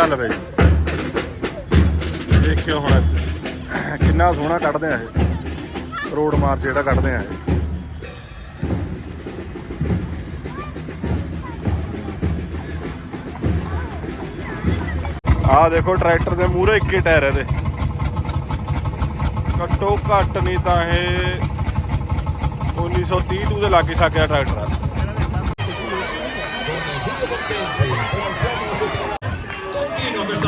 ਚੱਲ ਬਈ। ਦੇਖਿਓ ਹੁਣ ਕਿੰਨਾ ਸੋਹਣਾ ਕੱਢਦੇ ਆ ਇਹ। ਰੋਡ ਮਾਰਚ ਜਿਹੜਾ ਕੱਢਦੇ ਆ ਇਹ। ਆਹ ਦੇਖੋ ਟਰੈਕਟਰ ਦੇ ਮੂਹਰੇ ਇੱਕ ਟਾਇਰ ਇਹਦੇ। ਘੱਟੋ ਘੱਟ ਨਹੀਂ ਤਾਂ ਇਹ 1930 ਤੋਂ ਦੇ ਲਾਗੇ ਛਾਕਿਆ ਟਰੈਕਟਰ। ਆ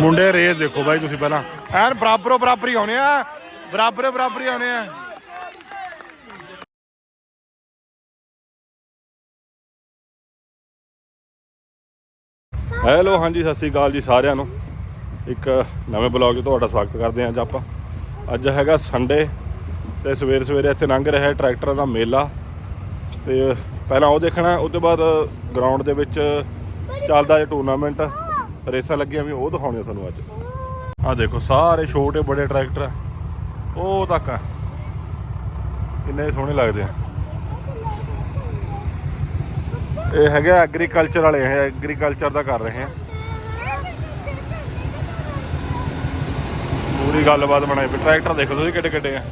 ਮੁੰਡੇ ਰੇਸ ਦੇਖੋ ਬਾਈ ਤੁਸੀਂ ਪਹਿਲਾਂ। ਐਨ ਬਰਾਬਰੋ ਬਰਾਬਰ ਹੀ ਆਉਣੇ ਆ। ਬਰਾਬਰੇ ਬਰਾਬਰ ਹੀ ਆਉਣੇ ਆ। ਹੈਲੋ ਹਾਂਜੀ, ਸਤਿ ਸ੍ਰੀ ਅਕਾਲ ਜੀ ਸਾਰਿਆਂ ਨੂੰ। ਇੱਕ ਨਵੇਂ ਬਲੌਗ 'ਚ ਤੁਹਾਡਾ ਸਵਾਗਤ ਕਰਦੇ ਹਾਂ ਅੱਜ ਆਪਾਂ। ਅੱਜ ਹੈਗਾ ਸੰਡੇ ਤੇ ਸਵੇਰ ਸਵੇਰੇ ਇੱਥੇ ਲੰਘ ਰਿਹਾ ਹੈ ਟਰੈਕਟਰਾਂ ਦਾ ਮੇਲਾ। ਤੇ ਪਹਿਲਾਂ ਉਹ ਦੇਖਣਾ ਉਸ ਤੋਂ ਬਾਅਦ ਗਰਾਊਂਡ ਦੇ ਵਿੱਚ ਚੱਲਦਾ ਹੈ ਟੂਰਨਾਮੈਂਟ ਰੇਸਾਂ ਲੱਗੀਆਂ ਵੀ ਉਹ ਦਿਖਾਉਣੀਆਂ ਤੁਹਾਨੂੰ ਅੱਜ। ਆਹ ਦੇਖੋ, ਸਾਰੇ ਛੋਟੇ ਬੜੇ ਟਰੈਕਟਰ ਉਹ ਤੱਕ ਆ। ਕਿੰਨੇ ਸੋਹਣੇ ਲੱਗਦੇ ਆ। ਇਹ ਹੈਗਾ ਐਗਰੀਕਲਚਰ ਵਾਲੇ ਹੈ ਐਗਰੀਕਲਚਰ ਦਾ ਕਰ ਰਹੇ ਆ। ਪੂਰੀ ਗੱਲਬਾਤ ਬਣਾਈ ਵੀ ਟਰੈਕਟਰ ਦੇਖੋ ਤੁਸੀਂ ਕਿੱਡੇ ਕਿੱਡੇ ਆ।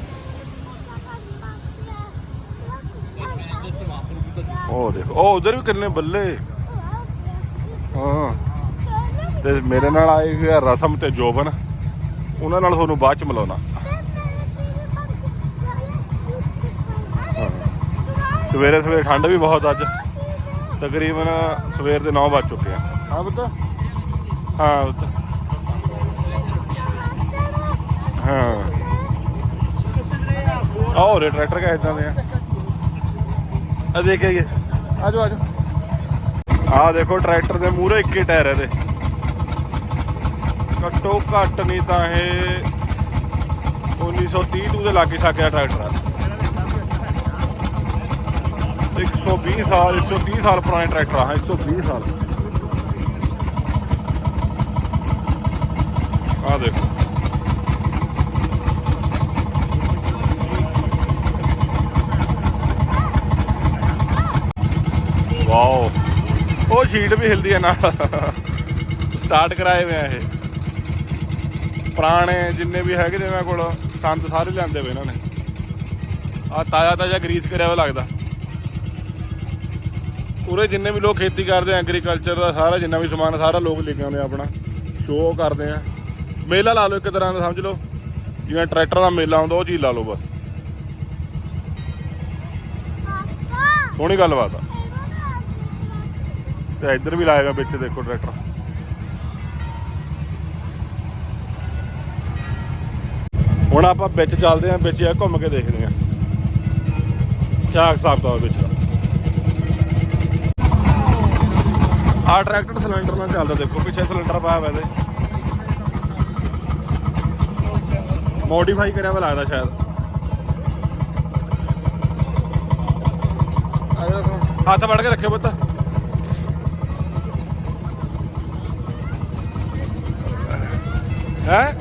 ਉਹ ਦੇਖੋ, ਉਹ ਉਧਰ ਵੀ ਕਿੰਨੇ ਬੱਲੇ। ਹਾਂ। ਤੇ ਮੇਰੇ ਨਾਲ ਆਏ ਹੋਏ ਆ ਰਸਮ ਤੇ ਜੋਬਨ। ਉਹਨਾਂ ਨਾਲ ਤੁਹਾਨੂੰ ਬਾਅਦ ਚ ਮਿਲਾਉਣਾ। ਸਵੇਰੇ ਸਵੇਰੇ ਠੰਡ ਵੀ ਬਹੁਤ ਅੱਜ। ਤਕਰੀਬਨ ਸਵੇਰ ਦੇ 9 ਵੱਜ ਚੁੱਕੇ ਆ। ਹਾਂ ਪੁੱਤ। ਹਾਂ ਪੁੱਤ। ਹਾਂ। ਆਹ ਰੇ ਟਰੈਕਟਰ ਕਾ ਇਦਾਂ ਦੇ ਆ। ਆ ਦੇਖ ਆਈਏ ਆ ਜਾਓ ਆ ਦੇਖੋ ਟਰੈਕਟਰ ਦੇ ਮੂਹਰੇ ਇੱਕ ਹੀ ਟਾਇਰ ਇਹਦੇ। ਘੱਟੋ ਘੱਟ ਨਹੀਂ ਤਾਂ ਇਹ 1930 ਤੋਂ ਦੇ ਲਾਗੇ ਛਾਕਿਆ ਟਰੈਕਟਰ। ਆ 120 ਸਾਲ 130 ਸਾਲ ਪੁਰਾਣਾ ਟਰੈਕਟਰ ਆ 120 ਸਾਲ। ਆ ਦੇਖੋ। ਵਾਓ। ਉਹ ਸ਼ੀਟ ਵੀ ਹਿਲਦੀ ਹੈ ਨਾਲ। ਸਟਾਰਟ ਕਰਾਏ ਹੋਏ ਆ ਇਹ। ਪੁਰਾਣੇ ਜਿੰਨੇ ਵੀ ਹੈਗੇ ਜਿਵੇਂ ਕੋਲ ਸੰਦ ਸਾਰੇ ਲਿਆਂਦੇ ਵੇ ਇਹਨਾਂ ਨੇ। ਆ ਤਾਜ਼ਾ ਤਾਜ਼ਾ ਗਰੀਸ ਕਰਿਆ ਹੋਇਆ ਲੱਗਦਾ। ਪੂਰੇ ਜਿੰਨੇ ਵੀ ਲੋਕ ਖੇਤੀ ਕਰਦੇ ਆ ਐਗਰੀਕਲਚਰ ਦਾ ਸਾਰਾ ਜਿੰਨਾ ਵੀ ਸਮਾਨ ਸਾਰਾ ਲੋਕ ਲੈ ਕੇ ਆਉਂਦੇ ਆ ਆਪਣਾ। ਸ਼ੋਅ ਕਰਦੇ ਆ। ਮੇਲਾ ਲਾ ਲਓ ਇੱਕ ਤਰ੍ਹਾਂ ਦਾ ਸਮਝ ਲਓ। ਜਿਵੇਂ ਟਰੈਕਟਰ ਦਾ ਮੇਲਾ ਹੁੰਦਾ ਉਹ ਚੀਜ਼ ਲਾ ਲਓ ਬਸ। ਸੋਹਣੀ ਗੱਲਬਾਤ ਆ। ਤੇ ਇੱਧਰ ਵੀ ਲਾਏਗਾ ਵਿੱਚ ਦੇਖੋ ਟਰੈਕਟਰ। ਹੁਣ ਆਪਾਂ ਵਿੱਚ ਚੱਲਦੇ ਆਂ ਵਿੱਚ ਆ ਘੁੰਮ ਕੇ ਦੇਖਦੇ ਆਂ ਕਿਆ ਹਿਸਾਬ ਦਾ ਵਿੱਚ ਦਾ? ਆ ਟਰੈਕਟਰ ਸਿਲੰਡਰ ਨਾਲ ਚੱਲਦਾ ਦੇਖੋ, ਪਿੱਛੇ ਸਿਲੰਡਰ ਪਾਇਆ ਹੋਇਆ ਇਹਦੇ। ਮੋਡੀਫਾਈ ਕਰਿਆ ਹੋਇਆ ਲੱਗਦਾ ਸ਼ਾਇਦ। ਹੱਥ ਵੜ ਕੇ ਰੱਖਿਓ ਪੁੱਤ। ਹੈ?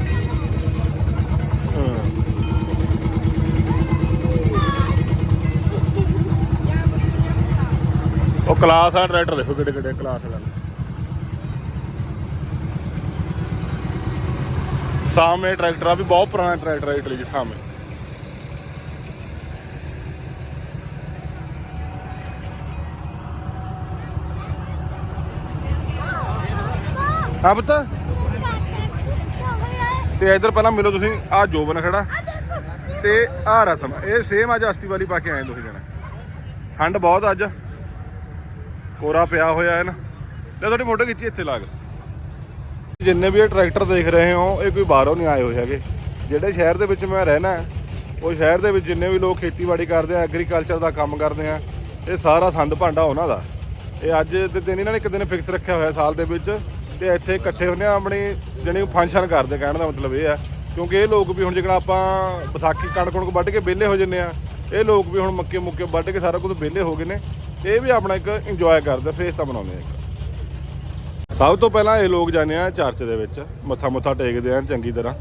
ਉਹ ਕਲਾਸ ਆ ਟਰੈਕਟਰ ਦੇਖੋ ਕਿੱਡੇ ਕਿੱਡੇ ਕਲਾਸ ਵਾਲਾ ਸਾਹਮਣੇ ਟਰੈਕਟਰ ਆ, ਵੀ ਬਹੁਤ ਪੁਰਾਣਾ ਟਰੈਕਟਰ ਆ ਇਟਲੀ ਦੇ ਸਾਹਮਣੇ। ਹਾਂ ਪੁੱਤ। ਤੇ ਇਧਰ ਪਹਿਲਾਂ ਮਿਲੋ ਤੁਸੀਂ ਆ ਜੋਬਨ ਖੜਾ। ਤੇ ਆ ਰਸਮ ਇਹ ਸੇਮ ਅੱਜ ਅਸਤੀ ਵਾਲੀ ਪਾ ਕੇ ਆਏ ਤੁਸੀਂ ਜਣਾ। ਠੰਡ ਬਹੁਤ ਅੱਜ। ਕੋਰਾ ਪਿਆ ਹੋਇਆ ਹੈ ਨਾ। ਲੈ ਤੁਹਾਡੀ ਫੋਟੋ ਖਿੱਚੀ ਇੱਥੇ ਲਾ ਕੇ। ਜਿੰਨੇ ਵੀ ਇਹ ਟਰੈਕਟਰ ਦੇਖ ਰਹੇ ਹੋ, ਇਹ ਕੋਈ ਬਾਹਰੋਂ ਨਹੀਂ ਆਏ ਹੋਏ ਹੈਗੇ। ਜਿਹੜੇ ਸ਼ਹਿਰ ਦੇ ਵਿੱਚ ਮੈਂ ਰਹਿਣਾ ਉਹ ਸ਼ਹਿਰ ਦੇ ਵਿੱਚ ਜਿੰਨੇ ਵੀ ਲੋਕ ਖੇਤੀਬਾੜੀ ਕਰਦੇ ਆ ਐਗਰੀਕਲਚਰ ਦਾ ਕੰਮ ਕਰਦੇ ਆ, ਇਹ ਸਾਰਾ ਸੰਦ ਭਾਂਡਾ ਉਹਨਾਂ ਦਾ। ਇਹ ਅੱਜ ਦੇ ਦਿਨ ਇਹਨਾਂ ਨੇ ਇੱਕ ਦਿਨ ਫਿਕਸ ਰੱਖਿਆ ਹੋਇਆ ਸਾਲ ਦੇ ਵਿੱਚ, ਤੇ ਇੱਥੇ ਇਕੱਠੇ ਹੁੰਦੇ ਆ ਆਪਣੀ ਜਣੀ ਫੰਕਸ਼ਨ ਕਰਦੇ, ਕਹਿਣ ਦਾ ਮਤਲਬ ਇਹ ਆ। ਕਿਉਂਕਿ ਇਹ ਲੋਕ ਵੀ ਹੁਣ ਜਿਹੜਾ ਆਪਾਂ ਵਿਸਾਖੀ ਕਣਕ ਕਣਕ ਵੱਢ ਕੇ ਵਿਹਲੇ ਹੋ ਜੰਨੇ ਆ, ਇਹ ਲੋਕ ਵੀ ਹੁਣ ਮੱਕੇ ਮੁੱਕੇ ਵੱਢ ਕੇ ਸਾਰਾ ਕੁਝ ਵਿਹਲੇ ਹੋ ਗਏ ਨੇ। ਇਹ ਵੀ ਆਪਣਾ ਇੱਕ ਇੰਜੋਏ ਕਰਦੇ ਫੇਸ ਤਾਂ ਬਣਾਉਂਦੇ ਆ। ਇੱਕ ਸਭ ਤੋਂ ਪਹਿਲਾਂ ਇਹ ਲੋਕ ਜਾਂਦੇ ਆ ਚਰਚ ਦੇ ਵਿੱਚ, ਮੱਥਾ ਮੁੱਥਾ ਟੇਕਦੇ ਆ ਚੰਗੀ ਤਰ੍ਹਾਂ।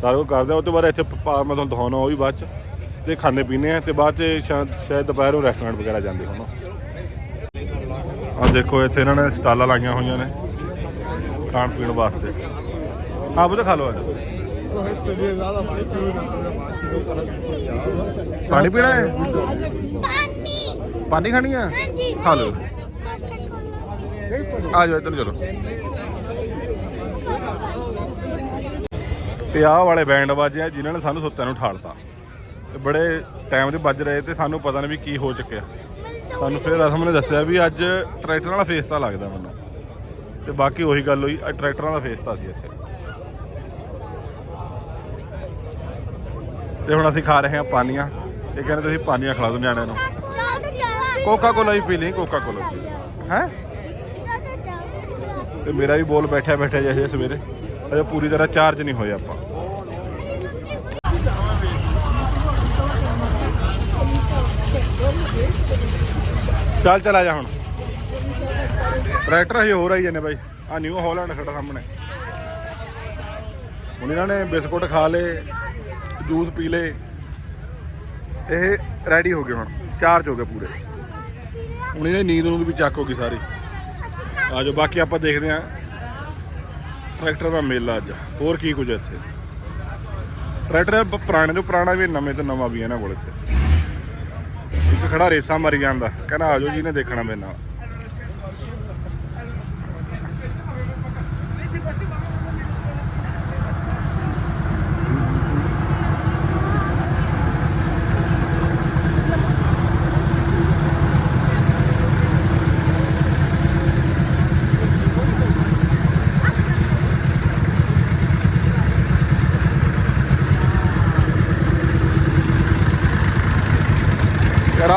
ਸਾਰਾ ਕੁਝ ਕਰਦੇ ਆ, ਉਹ ਤੋਂ ਬਾਅਦ ਇੱਥੇ ਪਾ- ਮੈਂ ਤੁਹਾਨੂੰ ਦਿਖਾਉਣਾ, ਉਹ ਵੀ ਬਾਅਦ ਚ। ਤੇ ਖਾਣੇ ਪੀਣੇ ਆ, ਤੇ ਬਾਅਦ ਚ ਸ਼ਾਇਦ ਸ਼ਾਇਦ ਦੁਪਹਿਰ ਨੂੰ ਰੈਸਟੋਰੈਂਟ ਵਗੈਰਾ ਜਾਂਦੇ ਹੋਣ। ਆ ਦੇਖੋ, ਇੱਥੇ ਇਹਨਾਂ ਨੇ ਸਟਾਲਾਂ ਲਾਈਆਂ ਹੋਈਆਂ ਨੇ, ਖਾਣ ਪੀਣ ਵਾਸਤੇ। ਹਾਂ ਬੁੱਧ ਖਾ ਲਓ ਅੱਜ। ਪਾਣੀ ਪੀਣਾ ਹੈ? ਪਾਣੀ ਖਾਣੀ ਹੈ ਖਾ ਲਓ। ਆ ਜਾਓ ਇੱਧਰ ਚਲੋ। ਤੇ ਆਹ ਵਾਲੇ ਬੈਂਡ ਵਾਜੇ ਆ ਜਿਨ੍ਹਾਂ ਨੇ ਸਾਨੂੰ ਸੁੱਤਿਆਂ ਨੂੰ ਠਾਲਤਾ। ਤੇ ਬੜੇ ਟਾਈਮ ਦੇ ਵੱਜ ਰਹੇ ਤੇ ਸਾਨੂੰ ਪਤਾ ਨਹੀਂ ਵੀ ਕੀ ਹੋ ਚੁੱਕਿਆ। ਸਾਨੂੰ ਫਿਰ ਰਸਮ ਨੇ ਦੱਸਿਆ ਵੀ ਅੱਜ ਟਰੈਕਟਰ ਵਾਲਾ ਫੇਸਤਾ ਲੱਗਦਾ ਮੈਨੂੰ। ਤੇ ਬਾਕੀ ਉਹੀ ਗੱਲ ਹੋਈ ਟਰੈਕਟਰਾਂ ਦਾ ਫੇਸਤਾ ਸੀ ਇੱਥੇ। ਤੇ ਹੁਣ ਅਸੀਂ ਖਾ ਰਹੇ ਹਾਂ ਪਾਨੀਆਂ। ਇਹ ਕਹਿੰਦੇ ਤੁਸੀਂ ਪਾਨੀਆਂ ਖਿਲਾ ਦਿਓ ਨਿਆਣਿਆਂ ਨੂੰ। ਕੋਕਾ ਕੋਲਾ ਹੀ ਪੀ ਲਈ ਕੋਕਾ ਕੋਲਾ ਹੈ? ਤੇ ਮੇਰਾ ਵੀ ਬੋਲ ਬੈਠਿਆ ਬੈਠਿਆ ਜਿਹੇ ਸਵੇਰੇ। ਅਜੇ ਪੂਰੀ ਤਰ੍ਹਾਂ ਚਾਰਜ ਨਹੀਂ ਹੋਏ ਆਪਾਂ। ਚੱਲ, ਚਲਾ ਜਾ ਹੁਣ। ਟਰੈਕਟਰ ਹਜੇ ਹੋਰ ਆਈ ਜਾਂਦੇ ਬਾਈ। ਆ ਨਿਊ ਹਾਲੈਂਡ ਸਾਡਾ ਸਾਹਮਣੇ। ਹੁਣ ਇਹਨਾਂ ਨੇ ਬਿਸਕੁਟ ਖਾ ਲਏ, ਜੂਸ ਪੀ ਲਏ। ਇਹ ਰੈਡੀ ਹੋ ਗਏ ਹੁਣ। ਚਾਰਜ ਹੋ ਗਏ ਪੂਰੇ। ਹੁਣ ਇਹਨੇ ਨੀਂਦ ਨੂੰ ਵੀ ਚੱਕ ਹੋ ਗਈ ਸਾਰੀ। ਆ ਜਾਓ, ਬਾਕੀ ਆਪਾਂ ਦੇਖਦੇ ਆਂ ਟਰੈਕਟਰ ਦਾ ਮੇਲਾ ਅੱਜ। ਹੋਰ ਕੀ ਕੁਝ ਇੱਥੇ? ਟਰੈਕਟਰ ਪੁਰਾਣੇ ਤੋਂ ਪੁਰਾਣਾ ਵੀ ਨਵੇਂ ਤੋਂ ਨਵਾਂ ਵੀ ਹੈ ਇਹਨਾਂ ਕੋਲ ਇੱਥੇ। ਇੱਕ ਖੜਾ ਰੇਸਾਂ ਮਰੀ ਜਾਂਦਾ। ਕਹਿੰਦਾ ਆਜੋ ਜੀ ਨੇ ਦੇਖਣਾ ਮੇਰੇ ਨਾਲ।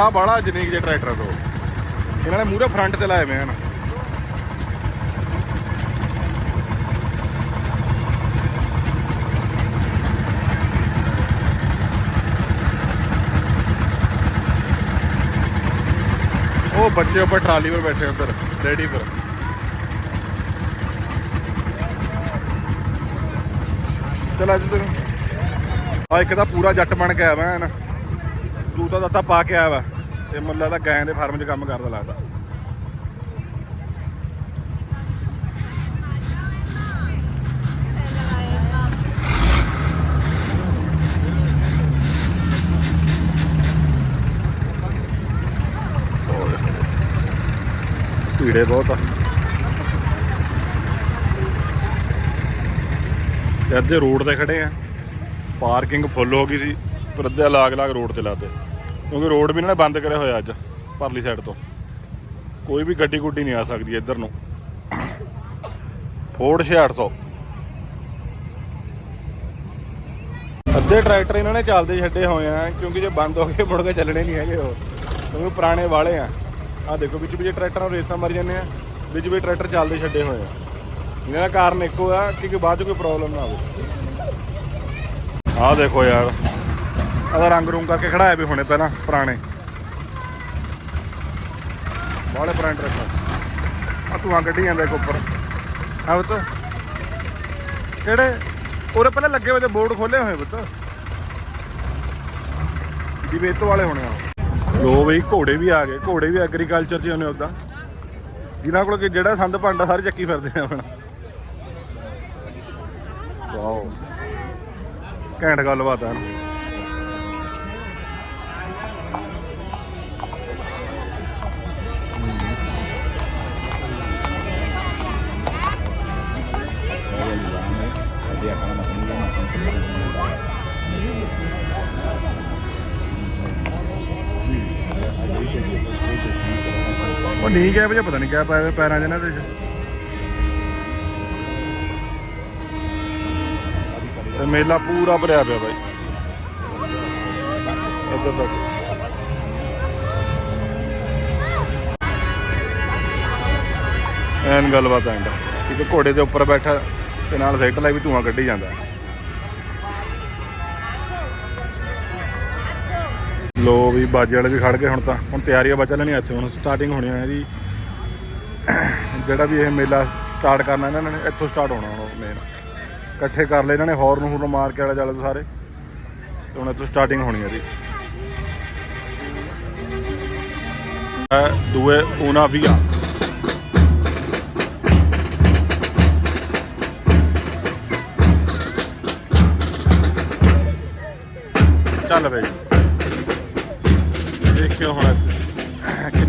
ਯਾਰ ਆ ਜਨੀਕ ਜੇ ਟਰੈਕਟਰ ਤੋਂ ਇਹਨਾਂ ਨੇ ਮੂਹਰੇ ਫਰੰਟ ਤੇ ਲਾਏ ਹੋਏ ਹਨ। ਉਹ ਬੱਚੇ ਉੱਪਰ ਟਰਾਲੀ 'ਤੇ ਬੈਠੇ ਉੱਧਰ ਰੈਡੀ ਪਰ। ਚਲ ਅੱਜ ਤੈਨੂੰ ਆ ਇੱਕ ਤਾਂ ਪੂਰਾ ਜੱਟ ਬਣ ਕੇ ਆਇਆ ਵਾ ਤੂੰ ਤਾਂ ਦੱਤਾ ਪਾ ਕੇ ਆਇਆ ਵਾ। ਇਹ ਮੁੱਲਾ ਦਾ ਗਾਂ ਦੇ ਫਾਰਮ 'ਚ ਕੰਮ ਕਰਦਾ ਲੱਗਦਾ। ਭੀੜੇ ਬਹੁਤ ਆ। ਤੇ ਅੱਧੇ ਰੋਡ ਤੇ ਖੜੇ ਆ। ਪਾਰਕਿੰਗ ਫੁੱਲ ਹੋ ਗਈ ਸੀ, ਪਰ ਅੱਧੇ ਲਾਗ-ਲਾਗ ਰੋਡ ਤੇ ਲਾਤੇ। ਕਿਉਂਕਿ ਰੋਡ ਵੀ ਇਹਨਾਂ ਨੇ ਬੰਦ ਕਰਿਆ ਹੋਇਆ ਅੱਜ, ਪਰਲੀ ਸਾਈਡ ਤੋਂ। ਕੋਈ ਵੀ ਗੱਡੀ ਗੁੱਡੀ ਨਹੀਂ ਆ ਸਕਦੀ ਇੱਧਰ ਨੂੰ। ਫੋਰਡ 6800 ਅੱਧੇ ਟਰੈਕਟਰ ਇਹਨਾਂ ਨੇ ਚੱਲਦੇ ਛੱਡੇ ਹੋਏ ਆ, ਕਿਉਂਕਿ ਜੇ ਬੰਦ ਹੋ ਗਏ, ਮੁੜ ਕੇ ਚੱਲਣੇ ਨਹੀਂ ਹੈਗੇ ਉਹ। ਕਿਉਂਕਿ ਪੁਰਾਣੇ ਵਾਲੇ ਆ। ਆ ਦੇਖੋ, ਵਿੱਚ ਵਿੱਚ ਟਰੈਕਟਰਾਂ ਨੂੰ ਰੇਸਾਂ ਮਰ ਜਾਂਦੇ ਆ, ਵਿੱਚ ਵੀ ਟਰੈਕਟਰ ਚੱਲਦੇ ਛੱਡੇ ਹੋਏ ਆ। ਇਹਨਾਂ ਦਾ ਕਾਰਨ ਇੱਕੋ ਆ ਕਿ ਬਾਅਦ ਚ ਕੋਈ ਪ੍ਰੋਬਲਮ ਨਾ ਆਵੇ। ਆਹ ਦੇਖੋ ਯਾਰ ਇਹਦਾ ਰੰਗ ਰੂੰਗ ਕਰਕੇ ਖੜਾਇਆ ਵੀ ਹੁਣੇ ਪਹਿਲਾਂ ਪੁਰਾਣੇ। ਬਾਲੇ ਪੁਰਾਣੇ ਟਰੈਕਟਰ ਆ। ਧੂਆਂ ਕੱਢੀ ਜਾਂਦਾ ਇੱਕ ਉੱਪਰ। ਆ ਬਤ ਕਿਹੜੇ? ਉਰੇ ਪਹਿਲਾਂ ਲੱਗੇ ਹੋਏ ਤੇ ਬੋਰਡ ਖੋਲੇ ਹੋਏ ਬਤ ਦਿਵੇਤੋ ਵਾਲੇ ਹੋਣੇ ਆ। ਲੋ ਬਈ, ਘੋੜੇ ਵੀ ਆ ਗਏ। ਘੋੜੇ ਵੀ ਐਗਰੀਕਲਚਰ 'ਚ ਹੀ ਉਦਾਂ। ਜਿਨ੍ਹਾਂ ਕੋਲ ਜਿਹੜਾ ਸੰਦ ਭਾਂਡਾ, ਸਾਰੇ ਚੱਕੀ ਫਿਰਦੇ ਆ ਹੁਣ। ਵਾਓ। ਘੈਂਟ ਗੱਲਬਾਤ ਹੈ ਨਾ। ਨਹੀਂ ਗਿਆ ਵਜੇ ਪਤਾ ਨਹੀਂ ਕਿਆ ਪਾਇਆ ਹੋਇਆ ਪੈਰਾਂ 'ਚ ਇਹਨਾਂ ਦੇ 'ਚ। ਤੇ ਮੇਲਾ ਪੂਰਾ ਭਰਿਆ ਪਿਆ ਬਾਈ। ਇੱਧਰ ਤੱਕ। ਐਨ ਗੱਲਬਾਤ ਐਂਡ ਇੱਕ ਘੋੜੇ ਦੇ ਉੱਪਰ ਬੈਠਾ ਤੇ ਨਾਲ ਸਾਈਕਲ ਹੈ ਵੀ ਧੂਆਂ ਕੱਢੀ ਜਾਂਦਾ। ਲੋ ਵੀ ਬਾਜੇ ਵਾਲੇ ਵੀ ਖੜ ਗਏ ਹੁਣ ਤਾਂ। ਹੁਣ ਤਿਆਰੀ ਆ ਬਚਾ ਲੈਣੀ ਇੱਥੇ। ਹੁਣ ਸਟਾਰਟਿੰਗ ਹੋਣੀ ਹੈ ਜੀ ਜਿਹੜਾ ਵੀ ਇਹ ਮੇਲਾ ਸਟਾਰਟ ਕਰਨਾ ਇਹਨਾਂ ਨੇ, ਇੱਥੋਂ ਸਟਾਰਟ ਹੋਣਾ ਹੁਣ ਮੇਨ ਇਕੱਠੇ ਕਰ ਲਏ ਇਹਨਾਂ ਨੇ ਹੋਰ ਨੂੰ ਹੌਰਨ ਮਾਰ ਕੇ ਵਾਲੇ ਜਲ ਸਾਰੇ। ਤੇ ਹੁਣ ਇੱਥੋਂ ਸਟਾਰਟਿੰਗ ਹੋਣੀ ਹੈ ਜੀ ਦੂਏ ਉਹਨਾਂ ਵੀ ਆ। ਚੱਲ ਬਈ।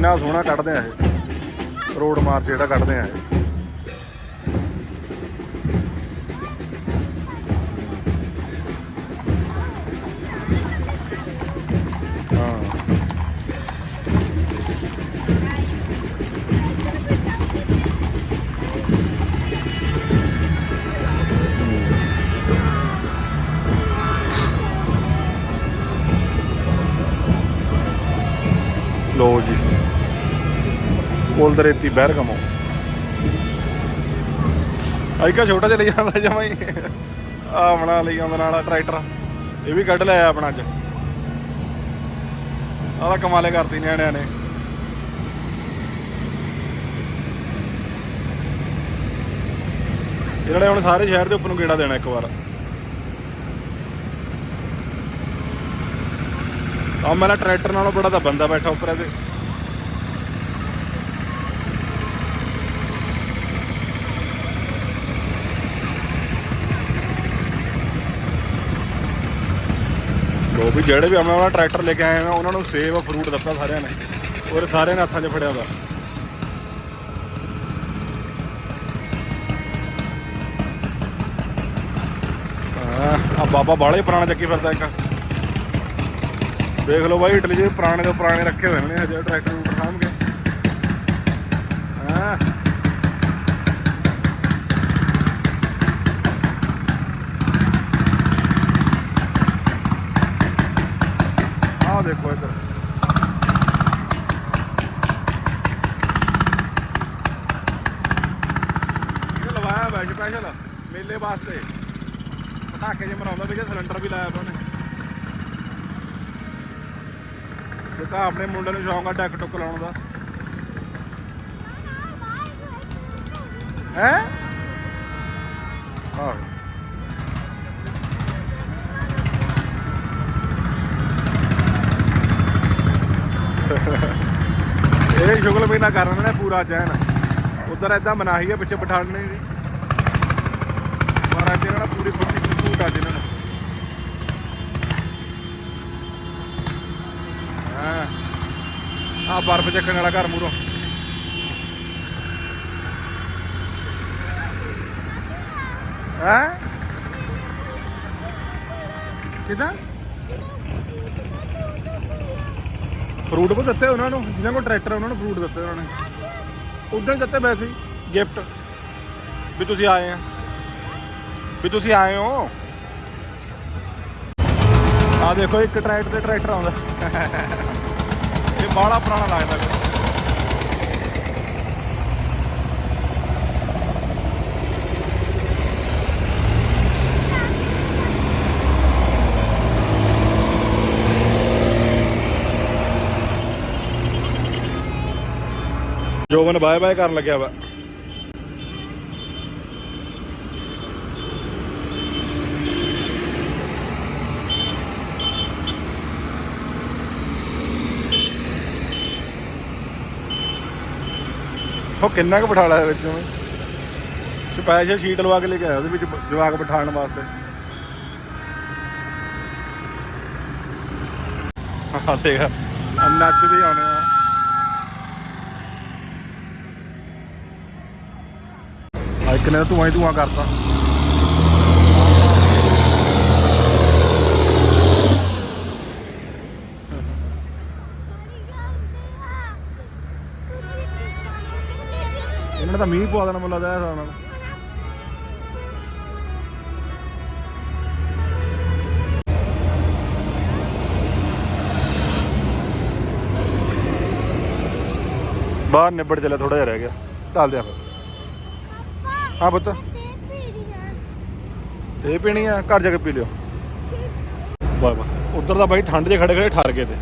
ਇੰਨਾ ਸੋਹਣਾ ਕੱਢਦੇ ਆ ਇਹ। ਰੋਡ ਮਾਰਚ ਜਿਹੜਾ ਕੱਢਦੇ ਆ ਇਹ। ਕੋਲ ਬਹਿਰ ਕਮੋ ਆਈਕਾ ਛੋਟਾ ਜਿਹਾ ਲਈ ਜਾਂਦਾ ਜਮਾ ਆ ਬਣਾ ਲਈ ਆਉਂਦਾ ਨਾਲ ਟਰੈਕਟਰ ਇਹ ਵੀ ਕੱਢ ਲਿਆ ਆਪਣਾ ਅੱਜ। ਆਹ ਕਮਾਲੇ ਕਰਤੀ ਨਿਆਣਿਆਂ ਨੇ। ਇਹਨਾਂ ਨੇ ਹੁਣ ਸਾਰੇ ਸ਼ਹਿਰ ਦੇ ਉੱਪਰ ਨੂੰ ਗੇੜਾ ਦੇਣਾ ਇੱਕ ਵਾਰ। ਆ ਮੇਰਾ ਟਰੈਕਟਰ ਨਾਲੋਂ ਬੜਾ ਤਾਂ ਬੰਦਾ ਬੈਠਾ ਉੱਪਰ ਇਹਦੇ। ਵੀ ਜਿਹੜੇ ਵੀ ਆਪਣਾ ਟਰੈਕਟਰ ਲੈ ਕੇ ਆਏ ਆ, ਉਹਨਾਂ ਨੂੰ ਸੇਬ ਫਰੂਟ ਦਿੱਤਾ ਸਾਰਿਆਂ ਨੇ। ਔਰ ਸਾਰਿਆਂ ਨੇ ਹੱਥਾਂ 'ਚ ਫੜਿਆ ਵਾ। ਆ ਬਾਬਾ ਬਾਲੇ ਪੁਰਾਣਾ ਚੱਕੀ ਫਿਰਦਾ ਇੱਕ। ਦੇਖ ਲਓ ਬਾਈ, ਇਟਲੀ ਦੇ ਪੁਰਾਣੇ ਤੋਂ ਪੁਰਾਣੇ ਰੱਖੇ ਹੋਏ ਨੇ ਹਜੇ ਟਰੈਕਟਰ ਨੂੰ ਸਾਂਭ ਕੇ ਹਾਂ ਆਹ ਦੇਖੋ ਇੱਧਰ ਇਹ ਲਵਾਇਆ ਹੋਇਆ ਸਪੈਸ਼ਲ ਮੇਲੇ ਵਾਸਤੇ। ਪਟਾਕੇ ਜਿਹਾ ਮਰਾਉਂਦਾ ਵੀ ਸਿਲੰਡਰ ਵੀ ਲਾਇਆ ਪਿਆ ਉਹਨੇ ਤਾਂ ਆਪਣੇ ਮੁੰਡੇ ਨੂੰ ਸ਼ੌਂਕ ਆ ਡੈਕ ਟੁੱਕ ਲਾਉਣ ਦਾ। ਹੈ? ਆਹ। ਇਹ ਮਹੀਨਾ ਕਰ ਰਹੇ ਨੇ ਪੂਰਾ ਚੈਨ। ਉਧਰ ਐਦਾਂ ਮਨਾਹੀ ਹੈ ਪਿੱਛੇ ਬਿਠਾੜਨੇ ਦੀ। ਪਰ ਅੱਜ ਇਹਨਾਂ ਨਾਲ ਪੂਰੀ ਖੁੱਲੀ ਛੂਟ ਆ ਜਿਹਨਾਂ ਨੂੰ ਆ ਬਰਫ਼ ਚੱਕਣ ਵਾਲਾ ਘਰ ਮੂਰੋਂ ਹੈ? ਕਿਦਾਂ? ਫਰੂਟ ਵੀ ਦਿੱਤੇ ਉਹਨਾਂ ਨੂੰ, ਜਿਨ੍ਹਾਂ ਕੋਲ ਟਰੈਕਟਰ ਉਹਨਾਂ ਨੂੰ ਫਰੂਟ ਦਿੱਤੇ ਉਹਨਾਂ ਨੇ। ਉਦੋਂ ਹੀ ਦਿੱਤੇ ਵੈਸੇ ਹੀ ਗਿਫਟ ਵੀ ਤੁਸੀਂ ਆਏ ਆ। ਵੀ ਤੁਸੀਂ ਆਏ ਹੋ। ਆ ਦੇਖੋ, ਇੱਕ ਟਰੈਕਟਰ ਤੇ ਟਰੈਕਟਰ ਆਉਂਦਾ। ਇਹ ਬਾਹਲਾ ਪੁਰਾਣਾ ਲੱਗਦਾ। ਜੋਬਨ ਬਾਏ ਬਾਏ ਕਰਨ ਲੱਗਿਆ ਵਾ। ਉਹ ਕਿੰਨਾ ਕੁ ਬਿਠਾ ਲਿਆ ਵਿੱਚ ਉਹਨੇ ਸਪੈਸ਼ਲ ਸ਼ੀਟ ਲਵਾ ਕੇ ਲੈ ਕੇ ਆਇਆ ਉਹਦੇ ਵਿੱਚ ਜਵਾਕ ਬਿਠਾਉਣ ਵਾਸਤੇ। ਹਾਂ ਦੇਖ, ਆਹ ਨੱਚਦੇ ਆਉਣੇ ਆ ਆ ਇੱਕ ਨੇ ਧੂਆਂ ਹੀ ਧੂਆਂ ਕਰਤਾ। ਇਹਨਾਂ ਨੇ ਤਾਂ ਮੀਂਹ ਪਵਾ ਦੇਣਾ ਮੁੱਲਾ ਦਾ ਹਿਸਾਬ ਨਾਲ। ਬਾਹਰ ਨਿਬੜ ਚੱਲਿਆ ਥੋੜਾ ਜਿਹਾ ਰਹਿ ਗਿਆ। ਚੱਲਦੇ ਆ ਫਿਰ। ਹਾਂ ਪੁੱਤ। ਇਹ ਪੀਣੀ ਆ ਘਰ ਜਾ ਕੇ ਪੀ ਲਿਓ। ਵਾਹ ਵਾਹ। ਉਧਰ ਦਾ ਬਾਈ ਠੰਡ 'ਚ ਖੜੇ ਖੜੇ ਠਰ ਗਏ ਤੇ।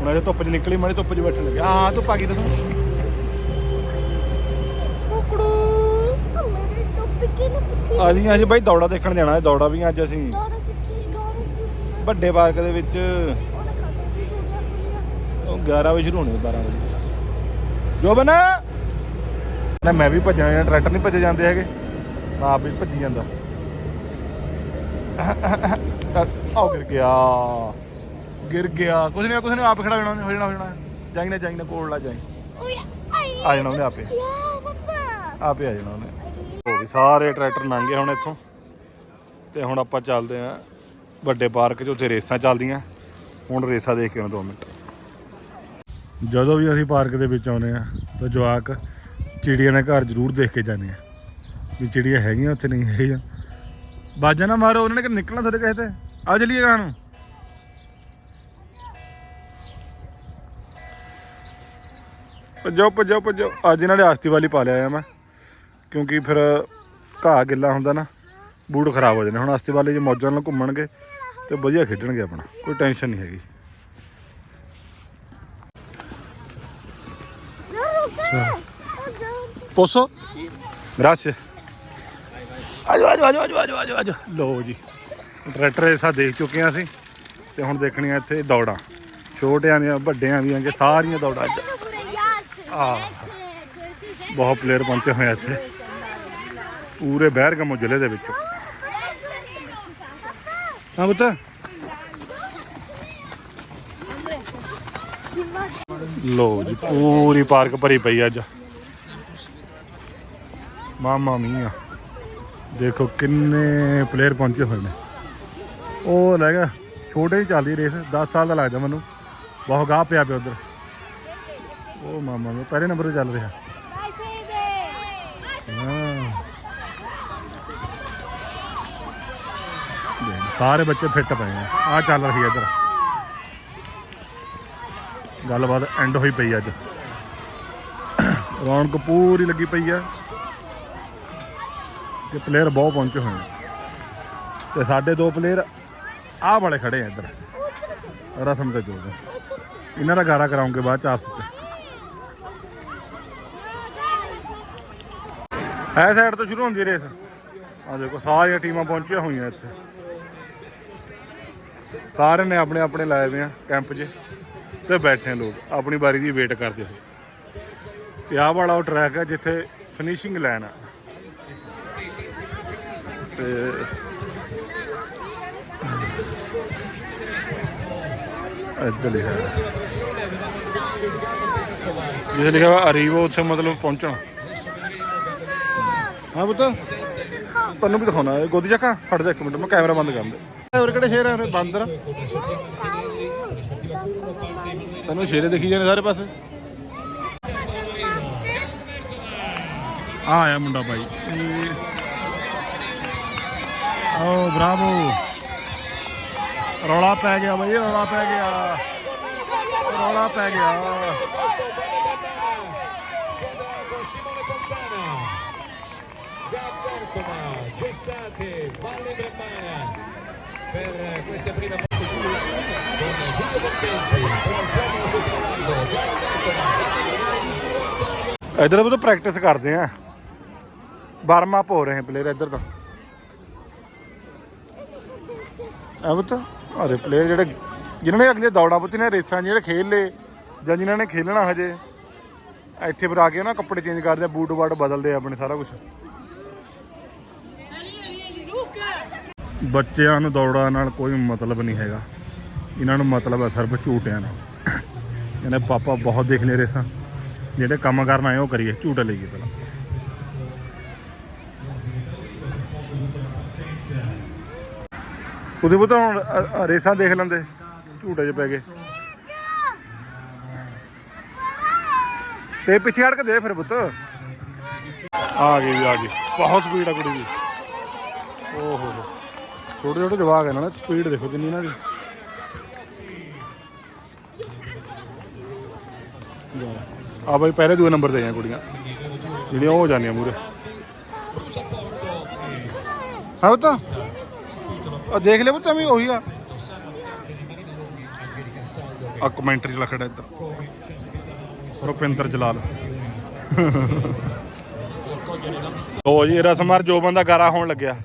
ਹੁਣ ਅਜੇ ਧੁੱਪ 'ਚ ਨਿਕਲੀ ਮਾੜੀ ਧੁੱਪ 'ਚ ਬੈਠਣ ਲੱਗੇ। ਹਾਂ ਧੁੱਪ ਆ ਗਈ ਦੱਸੋ। ਕੁਕੜੂ ਅਸੀਂ ਅੱਜ ਬਾਈ ਦੌੜਾ ਦੇਖਣ ਜਾਣਾ ਹੈ ਦੌੜਾ ਵੀ ਅੱਜ ਅਸੀਂ। ਵੱਡੇ ਪਾਰਕ ਦੇ ਵਿੱਚ। ਉਹ 11 ਵਜੇ ਸ਼ੁਰੂ ਹੋਣੇ 12 ਵਜੇ। ਜੋ ਬਣਾ ਨਾ ਮੈਂ ਵੀ ਭੱਜਣਾ ਜਾਂ ਟਰੈਕਟਰ ਨਹੀਂ ਭੱਜੇ ਜਾਂਦੇ ਹੈਗੇ। ਮੈਂ ਆਪ ਵੀ ਭੱਜੀ ਜਾਂਦਾ। ਆਓ ਗਿਰ ਗਿਆ। ਗਿਰ ਗਿਆ। ਕੁਛ ਨਹੀਂ ਕੁਛ ਨਹੀਂ, ਆਪ ਖੜਾ ਹੋ ਹੋ ਜਾਣਾ ਹੋ ਜਾਣਾ। ਜਾਈ ਨਾ ਜਾਈ ਨਾ, ਕੋਲ ਲਾ ਜਾਈ। ਆ ਜਾਣਾ ਉਹਨੇ ਆਪੇ। ਆਪੇ ਆ ਜਾਣਾ ਉਹਨੇ। ਹੋ ਵੀ ਸਾਰੇ ਟਰੈਕਟਰ ਲੰਘ ਗਏ ਹੁਣ ਇੱਥੋਂ। ਤੇ ਹੁਣ ਆਪਾਂ ਚੱਲਦੇ ਆਂ ਵੱਡੇ ਪਾਰਕ 'ਚ, ਉੱਥੇ ਰੇਸਾਂ ਚੱਲਦੀਆਂ। ਹੁਣ ਰੇਸਾਂ ਦੇਖ ਕੇ ਆਉਂ 2 ਮਿੰਟ। ਜਦੋਂ ਵੀ ਅਸੀਂ ਪਾਰਕ ਦੇ ਵਿੱਚ ਆਉਂਦੇ ਆ ਤਾਂ ਜਵਾਕ ਚਿੜੀਆਂ ਦੇ ਘਰ ਜ਼ਰੂਰ ਦੇਖ ਕੇ ਜਾਂਦੇ ਆ। ਵੀ ਚਿੜੀਆਂ ਹੈਗੀਆਂ ਉੱਥੇ ਨਹੀਂ ਹੈਗੀਆਂ। ਬਾਜਾ ਨਾ ਮਾਰੋ ਉਹਨਾਂ ਨੇ ਕਿ ਨਿਕਲਣਾ ਤੁਹਾਡੇ ਕਹੇ ਤੇ। ਆ ਚਲੀਏ ਗਾਂ ਨੂੰ। ਭੱਜੋ ਭੱਜੋ ਭੱਜੋ। ਅੱਜ ਇਹਨਾਂ ਦੇ ਆਸਤੀ ਵਾਲੀ ਪਾ ਲਿਆ ਆ ਮੈਂ। ਕਿਉਂਕਿ ਫਿਰ ਘਾਹ ਗਿੱਲਾ ਹੁੰਦਾ ਨਾ ਬੂਟ ਖਰਾਬ ਹੋ ਜਾਂਦੇ ਹੁਣ ਆਸਤੀ ਵਾਲੇ ਜੇ ਮੌਜਾਂ ਨਾਲ ਘੁੰਮਣਗੇ ਤੇ ਵਧੀਆ ਖੇਡਣਗੇ ਆਪਣਾ। ਕੋਈ ਟੈਨਸ਼ਨ ਨਹੀਂ ਹੈਗੀ। ਪੋਸੋ? ਗ੍ਰਾਸੀਆ ਆਜੋ ਆਜੋ ਆਜੋ ਆਜੋ ਆਜੋ ਆਜੋ ਆਜੋ। ਲੋ ਜੀ ਟਰੈਕਟਰ ਰੇਸਾਂ ਦੇਖ ਚੁੱਕੇ ਹਾਂ ਅਸੀਂ ਤੇ ਹੁਣ ਦੇਖਣੀਆਂ ਇੱਥੇ ਦੌੜਾਂ। ਛੋਟਿਆਂ ਦੀਆਂ ਵੱਡਿਆਂ ਦੀਆਂ ਕਿ ਸਾਰੀਆਂ ਦੌੜਾਂ। ਅੱਜ ਬਹੁਤ ਪਲੇਅਰ ਪਹੁੰਚੇ ਹੋਏ ਆ ਇੱਥੇ। ਪੂਰੇ ਬਹਿਰਗਮੋ ਜ਼ਿਲ੍ਹੇ ਦੇ ਵਿੱਚੋਂ। ਹਾਂ ਪੁੱਤ। ਲੋ ਜੀ ਪੂਰੀ ਪਾਰਕ ਭਰੀ ਪਈ ਅੱਜ। ਮਾਮਾ ਮੀਆ ਦੇਖੋ ਕਿੰਨੇ ਪਲੇਅਰ ਪਹੁੰਚੇ ਹੋਏ ਨੇ। ਉਹ ਲੈ ਗਿਆ, ਛੋਟੇ ਹੀ ਚੱਲਦੀ ਰੇਸ 10 ਸਾਲ ਦਾ ਲੱਗਦਾ ਮੈਨੂੰ। ਬਹੁਤ ਗਾਹ ਪਿਆ ਪਿਆ ਉਧਰ। ਉਹ ਮਾਮਾ ਮੀਆ ਪਹਿਲੇ ਨੰਬਰ ਤੇ ਚੱਲ ਰਿਹਾ। ਸਾਰੇ ਬੱਚੇ ਫਿੱਟ ਪਏ ਆ। ਆ ਚੱਲ ਰਹੀ ਹੈ ਇੱਧਰ। ਗੱਲਬਾਤ ਐਂਡ ਹੋਈ ਪਈ ਅੱਜ। ਰੌਣਕ ਪੂਰੀ ਲੱਗੀ ਪਈ ਆ। ਤੇ ਪਲੇਅਰ ਬਹੁਤ ਪਹੁੰਚੇ ਹੋਏ ਨੇ। ਤੇ ਸਾਡੇ ਦੋ ਪਲੇਅਰ ਆਹ ਵਾਲੇ ਖੜੇ ਆ ਇੱਧਰ। ਰਸਮ ਤੇ ਜੋਗ ਇਹਨਾਂ ਦਾ ਗਾਰਾ ਕਰਾਉਂਗੇ ਬਾਅਦ ਚ ਆਪਸ ਚ ਐ ਸਾਈਡ ਤੋਂ ਸ਼ੁਰੂ ਹੁੰਦੀ ਰੇਸ ਆ ਦੇਖੋ, ਸਾਰੀਆਂ ਟੀਮਾਂ ਪਹੁੰਚੀਆਂ ਹੋਈਆਂ ਇੱਥੇ। ਸਾਰੇ ਨੇ ਆਪਣੇ ਆਪਣੇ ਲਾਏ ਹੋਏ ਆ ਕੈਂਪ 'ਚ ਤੇ ਬੈਠੇ ਲੋਕ। ਆਪਣੀ ਵਾਰੀ ਦੀ ਵੇਟ ਕਰਦੇ ਹੋਏ ਤੇ ਆਹ ਵਾਲਾ ਉਹ ਟਰੈਕ ਹੈ ਜਿੱਥੇ ਫਿਨਿਸ਼ਿੰਗ ਲਾਈਨ ਆ। ਤੇ ਇੱਧਰ ਲਿਖਿਆ ਹੈ ਲਿਖਿਆ ਹੋਇਆ ਅਰੀਵੋ ਉੱਥੇ ਮਤਲਬ ਪਹੁੰਚਣਾ। ਹਾਂ ਪੁੱਤ। ਤੈਨੂੰ ਵੀ ਦਿਖਾਉਣਾ ਹੈ ਗੋਦੀ ਚੱਕਾ ਫੜ ਜਾ ਇੱਕ ਮਿੰਟ, ਮੈਂ ਕੈਮਰਾ ਬੰਦ ਕਰ ਦੇ। ਹੋਰ ਕਿਹੜੇ ਸ਼ੇਰ ਆ ਨੇ ਬਾਂਦਰ? ਤੈਨੂੰ ਸ਼ੇਰੇ ਦਿਖੀ ਜਾਂਦੇ ਸਾਰੇ ਪਾਸੇ? ਆ ਆਇਆ ਮੁੰਡਾ ਭਾਈ ਓ ਬਰਾਵੋ ਰੌਲਾ ਪੈ ਗਿਆ ਬਈ ਰੌਲਾ ਪੈ ਗਿਆ ਰੌਲਾ ਪੈ ਗਿਆ con Simone Fontana Gabbertoma, Gessate, Valle Bremmana per questa prima parte con Giulio Contenti poi il piano sul cavallo Gabbertoma ਇਧਰ ਉਹ ਪ੍ਰੈਕਟਿਸ ਕਰਦੇ ਆ ਵਾਰਮ ਅਪ ਹੋ ਰਹੇ ਪਲੇਅਰ ਇੱਧਰ ਤਾਂ ਆ ਬਤ ਆਰੇ ਪਲੇਅਰ ਜਿਹੜੇ, ਜਿਨ੍ਹਾਂ ਨੇ ਅਗਲੇ ਦੌੜਾਂ ਪੁੱਤੀ ਨੇ ਰੇਸਾਂ ਜਿਹੜੇ ਖੇਲ ਲਏ, ਜਾਂ ਜਿਨ੍ਹਾਂ ਨੇ ਖੇਲਣਾ ਹਜੇ, ਇੱਥੇ ਫਿਰ ਆ ਕੇ ਨਾ ਕੱਪੜੇ ਚੇਂਜ ਕਰਦੇ ਆ ਬੂਟ ਬਾਟ ਬਦਲਦੇ ਆ ਆਪਣੇ ਸਾਰਾ ਕੁਝ ਬੱਚਿਆਂ ਨੂੰ ਦੌੜਾਂ ਨਾਲ ਕੋਈ ਮਤਲਬ ਨਹੀਂ ਹੈਗਾ। ਇਹਨਾਂ ਨੂੰ ਮਤਲਬ ਹੈ ਸਿਰਫ ਝੂਟਿਆਂ ਨਾਲ। ਕਹਿੰਦੇ ਪਾਪਾ ਬਹੁਤ ਦੇਖ ਲਏ ਰੇਸਾਂ। ਜਿਹੜੇ ਕੰਮ ਕਰਨਾ ਆਏ ਉਹ ਕਰੀਏ, ਝੂਟੇ ਲਈਏ ਪਹਿਲਾਂ। ਤੁਸੀਂ ਪੁੱਤ ਹੁਣ ਅ- ਅ- ਰੇਸਾਂ ਦੇਖ ਲੈਂਦੇ, ਝੂਟੇ 'ਚ ਪੈ ਗਏ। ਤੇ ਪਿੱਛੇ ਹਟ ਕੇ ਦੇ ਫਿਰ ਪੁੱਤ। ਆ ਗਈ ਵੀ ਆ ਗਈ। ਬਹੁਤ ਸਪੀਡ ਆ ਕੁੜੀ ਦੀ। ਓਹੋ ਹੋ। ਛੋਟੇ ਛੋਟੇ ਜਵਾਕ ਹੈ ਨਾ ਸਪੀਡ ਦੇਖੋ ਕਿੰਨੀ ਇਹਨਾਂ ਦੀ। ਆ ਬਈ, ਪਹਿਲੇ ਦੂਏ ਨੰਬਰ ਤੇ ਆ ਕੁੜੀਆਂ। ਜਿਹੜੀਆਂ ਉਹ ਹੋ ਜਾਂਦੀਆਂ ਮੂਰੇ ਹਾਂ ਬਤਾ ਆ ਦੇਖ ਲੈ ਬਤਾ ਮੈਂ ਉਹੀ ਆ। ਆ ਕਮੈਂਟਰੀ ਵਾਲਾ ਖੜਾ ਇੱਧਰ। ਰੁਪਿੰਦਰ ਜਲਾਲ। ਉਹ ਜੀ ਰਸਮਾਰ ਜੋ ਬੰਦਾ ਗਾਰਾ ਹੋਣ ਲੱਗਿਆ।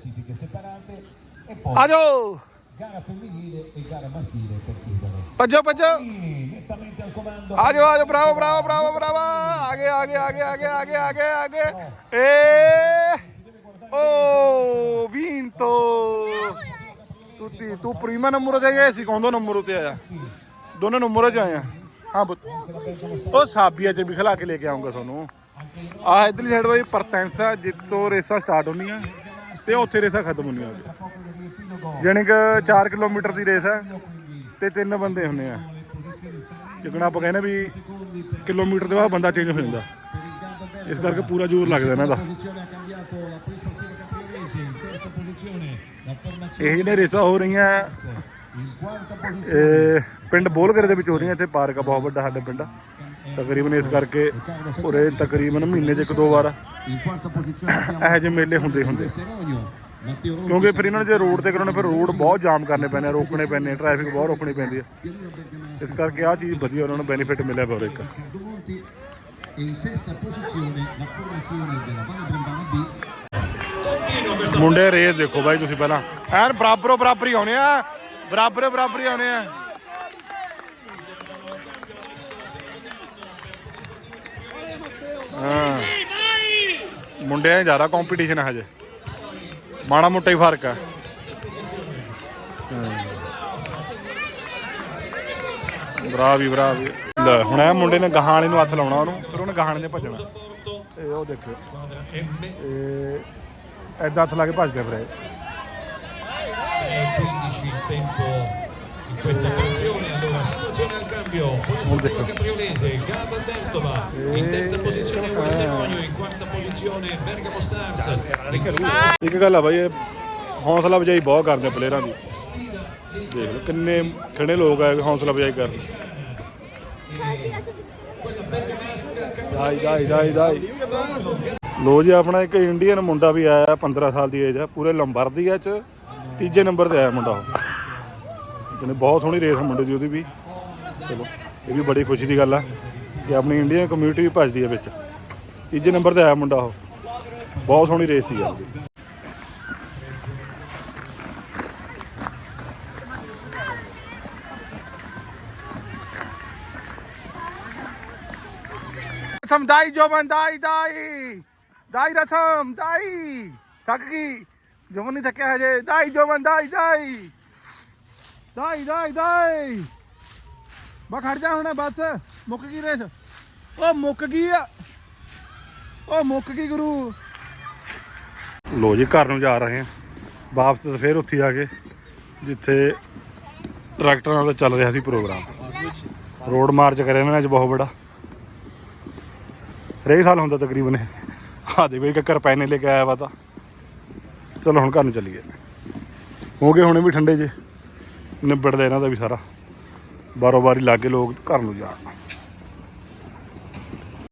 ਆ ਜਾਓ gara femminile gara maschile per chiudere ਭੱਜੋ ਭੱਜੋ। ਆ ਜਾਓ ਆ ਜਾਓ ਬਰਾਵੋ ਬਰਾਵੋ ਬਰਾਵੋ ਬਰਾਵੋ ਆਗੇ ਆਗੇ ਆਗੇ ਆਗੇ ਆਗੇ ਆਗੇ ਆਗੇ। ਏ ਓ ਵਿੰto ਤੂੰ ਤੂੰ ਪ੍ਰੀਮਾ ਨੰਬਰ ਤੇ ਗਿਆ ਸੀ ਕੌਂਦੋ ਨੰਬਰ ਤੇ ਆਇਆ? ਦੋਨੇ ਨੰਬਰ 'ਚ ਆਏ ਆ। ਹਾਂ ਪੁੱਤ। ਉਹ ਸਾਬੀਆ 'ਚ ਵੀ ਖਿਲਾ ਕੇ ਲੈ ਕੇ ਆਉਂਗਾ ਤੁਹਾਨੂੰ। ਆਹ ਇਧਰਲੀ ਸਾਈਡ ਬਾਈ ਪਰਤੈਂਸਾ ਜਿੱਤੋਂ ਰੇਸਾਂ ਸਟਾਰਟ ਹੁੰਦੀਆਂ ਤੇ ਉੱਥੇ ਰੇਸਾਂ ਖਤਮ ਹੁੰਦੀਆਂ ਜਾਣੀ ਕਿ 4 ਕਿਲੋਮੀਟਰ ਦੀ ਰੇਸ ਹੈ ਤੇ ਤਿੰਨ ਬੰਦੇ ਹੁੰਦੇ ਆ। ਜਿਕਣਾ ਆਪਾਂ ਕਹਿੰਦੇ ਵੀ ਕਿਲੋਮੀਟਰ ਦੇ ਬਾਅਦ ਬੰਦਾ ਚੇਂਜ ਹੋ ਜਾਂਦਾ। ਇਸ ਕਰਕੇ ਪੂਰਾ ਜ਼ੋਰ ਲੱਗਦਾ ਇਹਨਾਂ ਦਾ। ਇਹ ਜਿਹੜੀਆਂ ਰੇਸਾਂ ਹੋ ਰਹੀਆਂ ਇਹ ਪਿੰਡ ਬੋਲਗਰੇ ਦੇ ਵਿੱਚ ਹੋ ਰਹੀਆਂ ਇੱਥੇ ਪਾਰਕ ਆ ਬਹੁਤ ਵੱਡਾ ਸਾਡੇ ਪਿੰਡ ਤਕਰੀਬਨ ਇਸ ਕਰਕੇ ਉਰੇ ਤਕਰੀਬਨ ਮਹੀਨੇ 'ਚ ਇੱਕ ਦੋ ਵਾਰ ਇਹੋ ਜਿਹੇ ਮੇਲੇ ਹੁੰਦੇ ਹੁੰਦੇ ਕਿਉਂਕਿ ਫਿਰ ਇਹਨਾਂ ਨੂੰ ਜੇ ਰੋਡ ਤੇ ਕਰਾਉਣੇ ਫਿਰ ਰੋਡ ਬਹੁਤ ਜਾਮ ਕਰਨੇ ਪੈਣੇ ਆ, ਰੋਕਣੇ ਪੈਣੇ ਆ, ਟ੍ਰੈਫਿਕ ਬਹੁਤ ਰੋਕਣੀ ਪੈਂਦੀ ਹੈ ਇਸ ਕਰਕੇ ਆਹ ਚੀਜ਼ ਵਧੀਆ ਉਹਨਾਂ ਨੂੰ ਬੈਨੀਫਿਟ ਮਿਲਿਆ ਪਿਆ ਇੱਕ। E in sesta posizione la formazione della Valle Brembana B ਮੁੰਡੇ ਰੇਸ ਦੇਖੋ ਬਾਈ ਤੁਸੀਂ ਪਹਿਲਾਂ। ਐਨ ਬਰਾਬਰੋ ਬਰਾਬਰ ਹੀ ਆਉਣੇ ਆ। ਬਰਾਬਰੇ ਬਰਾਬਰ ਹੀ ਆਉਣੇ ਆ। ਹਾਂ। ਮੁੰਡਿਆਂ 'ਚ ਜ਼ਿਆਦਾ ਕੰਪੀਟੀਸ਼ਨ ਹੈ ਹਜੇ। ਮਾੜਾ ਮੋਟਾ ਹੀ ਫ਼ਰਕ ਆ। ਬਰਾ ਵੀ ਬਰਾ ਵੀ ਲੈ, ਹੁਣ ਇਹ ਮੁੰਡੇ ਨੇ ਗਾਹਾਂ ਨੂੰ ਹੱਥ ਲਾਉਣਾ ਉਹਨੂੰ, ਫਿਰ ਉਹਨੇ ਗਾਹਾਂ ਨੇ ਭੱਜਣਾ। ਇਹ ਉਹ ਦੇਖਿਓ ਇਹ ਐਦਾਂ ਹੱਥ ਲਾ ਕੇ ਭੱਜ ਗਿਆ ਫਿਰ ਇਹ 3.15 il tempo in questa operazione allora situazione al cambio Polisportivo Capriolese Gabba Bertova in terza posizione US Seronio in quarta posizione Bergamo Stars ਇੱਕ ਗੱਲ ਆ ਬਾਈ ਇਹ ਹੌਸਲਾ ਵਜਾਈ ਬਹੁਤ ਕਰਦੇ ਆ ਪਲੇਅਰਾਂ ਦੀ ਦੇਖ ਲਓ ਕਿੰਨੇ ਖੜੇ ਲੋਕ ਆਏ ਹੌਸਲਾ ਵਜਾਈ ਕਰਨ ਦਾਈ ਦਾਈ ਦਾਈ ਦਾਈ ਲੋ ਜੀ, ਆਪਣਾ ਇੱਕ ਇੰਡੀਅਨ ਮੁੰਡਾ ਵੀ ਆਇਆ 15 ਸਾਲ ਦੀ ਏਜ ਆ, ਪੂਰੇ ਲੰਬਰਦੀ ਆ ਚ ਤੀਜੇ ਨੰਬਰ ਤੇ ਆਇਆ ਮੁੰਡਾ ਉਹ। ਜਿਹਨੇ ਬਹੁਤ ਸੋਹਣੀ ਰੇਸ ਮੁੰਡੇ ਦੀ, ਉਹਦੀ ਵੀ। ਚਲੋ, ਇਹ ਵੀ ਬੜੀ ਖੁਸ਼ੀ ਦੀ ਗੱਲ ਆ ਕਿ ਆਪਣੀ ਇੰਡੀਅਨ ਕਮਿਊਨਿਟੀ ਵੀ ਭੱਜਦੀ ਹੈ ਵਿੱਚ। ਤੀਜੇ ਨੰਬਰ ਤੇ ਆਇਆ ਮੁੰਡਾ ਉਹ। ਬਹੁਤ ਸੋਹਣੀ ਰੇਸ ਸੀ ਯਾਰ ਉਹਦੀ। ਰਸਮ ਦਾਈ ਜੋਬਨ ਦਾਈ ਦਾਈ ਰਸਮ ਦਾਈ ਥੱਕ ਗਈ। ਜੋਬਨ ਨਹੀਂ ਥੱਕਿਆ ਹਜੇ। ਦਾਈ ਜੋਬਨ ਦਾਈ ਦਾਈ ਦਾਈ ਦਾਈ ਦਾਈ ਬਾ ਖੜ ਜਾ ਹੁਣ, ਬਸ। ਮੁੱਕ ਗਈ ਰੇਸ। ਉਹ ਮੁੱਕ ਗਈ ਆ। ਉਹ ਮੁੱਕ ਗਈ ਗੁਰੂ। ਲੋ ਜੀ, ਘਰ ਨੂੰ ਜਾ ਰਹੇ ਹਾਂ। ਵਾਪਸ ਤਾਂ ਫੇਰ ਉੱਥੇ ਆ ਕੇ, ਜਿੱਥੇ ਟਰੈਕਟਰਾਂ ਦਾ ਚੱਲ ਰਿਹਾ ਸੀ ਪ੍ਰੋਗਰਾਮ। ਰੋਡ ਮਾਰਚ ਕਰਿਆ ਇਹਨਾਂ ਨੇ ਅੱਜ ਬਹੁਤ ਬੜਾ। ਹਰੇਕ ਸਾਲ ਹੁੰਦਾ ਤਕਰੀਬਨ ਆ ਦੇ ਕੋਈ ਕੱਕਰ ਪੈਨੇ ਲੈ ਕੇ ਆਇਆ ਵਾ ਤਾਂ। ਚਲੋ, ਹੁਣ ਘਰ ਨੂੰ ਚੱਲੀਏ। ਹੋ ਗਏ ਹੁਣੇ ਵੀ ਠੰਡੇ ਜੇ। ਨਿਬੜਦਾ ਇਹਨਾਂ ਦਾ ਵੀ ਸਾਰਾ। ਬਾਰੋ ਬਾਰੀ ਲਾਗੇ ਲੋਕ ਘਰ ਨੂੰ ਜਾਣ।